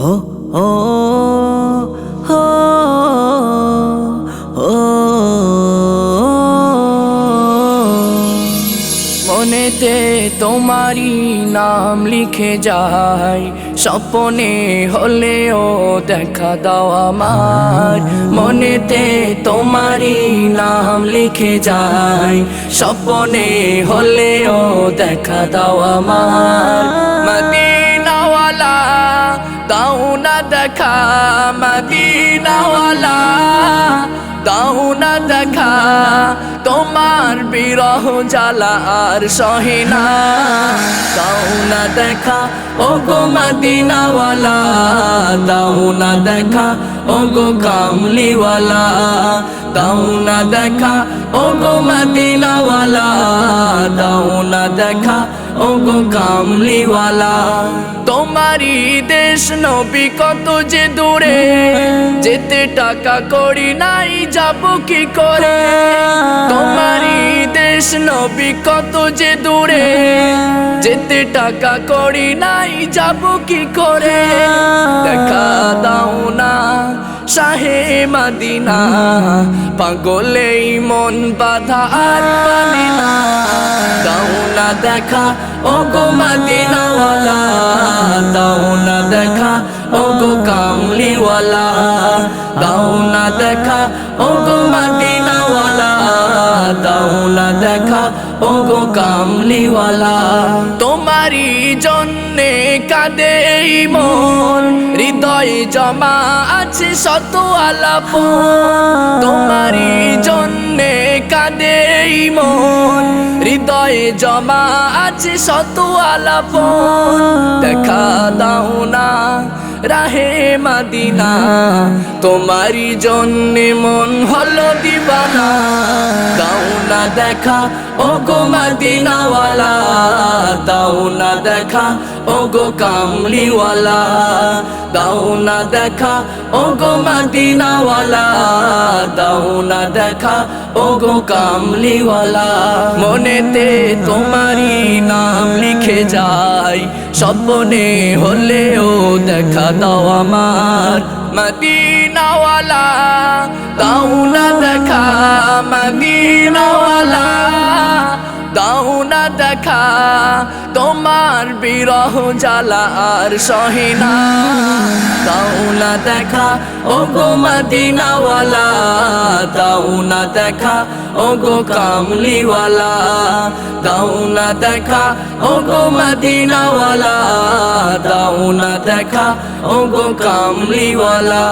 মনেতে তোমারই নাম লিখে যাই স্বপনে হলেও দেখা দাও আমার। মনেতে তোমারই নাম লিখে যাই স্বপনে হলেও দেখা দাও আমার। দাও না দেখা, তোমার বিরহ জ্বালা আর সহিনা দাও না দেখা ও গো মদিনাওয়ালা, দাও না দেখা ও গো কামলিওয়ালা দাও না দেখা ও গো মদিনাওয়ালা, দাও না দেখা ও গো কামলিওয়ালা তোমারই দেশ নবী কত যে দূরে যেতে টাকা করি নাই, যাব কি করে? তোমারই দেশ নবী কত যে দূরে? যেতে টাকা করি নাই, যাব কি করে? দেখা দাও না শাহে মাদিনা, পাগলেই মন বাধা আর পানি না। দাও না দেখা ও গো মাদিনাওয়ালা, দাও না দেখা ও গো কামলিওয়ালা। দাও না দেখা ও গো মাদিনাওয়ালা দাও না দেখা ও গো কামলিওয়ালা। তোমারই জন্যে কাঁদে মন, হৃদয় জমা আছে শত আলাপ তোমারই জন্যে কাঁদে মন, হৃদয়ে জমা আছে শত আলাপ দেখা দাও না রাহে মাদিনা, তোমারই জন্যে মন হলো দিবানা। দাও না দেখা ও গো মদিনাওয়ালা। দাও না দেখা ও গো কামলিওয়ালা। দাও না দেখা ও গো মদিনাওয়ালা। দাও না দেখা ও গো কামলিওয়ালা। মনেতে তোমারই নাম লিখে যাই স্বপ্নে হলেও দেখা দাও আমার মদিনাওয়ালা দাও না দেখা মদিনাওয়ালা দাও না দেখা তোমার বিরহ জ্বালা আর সহিনা। দাও না দেখা ও গো মদিনাওয়ালা দাও না দেখা ও গো কামলিওয়ালা দাও না দেখা ও গো মদিনাওয়ালা। দাও না দেখা ও গো কামলিওয়ালা।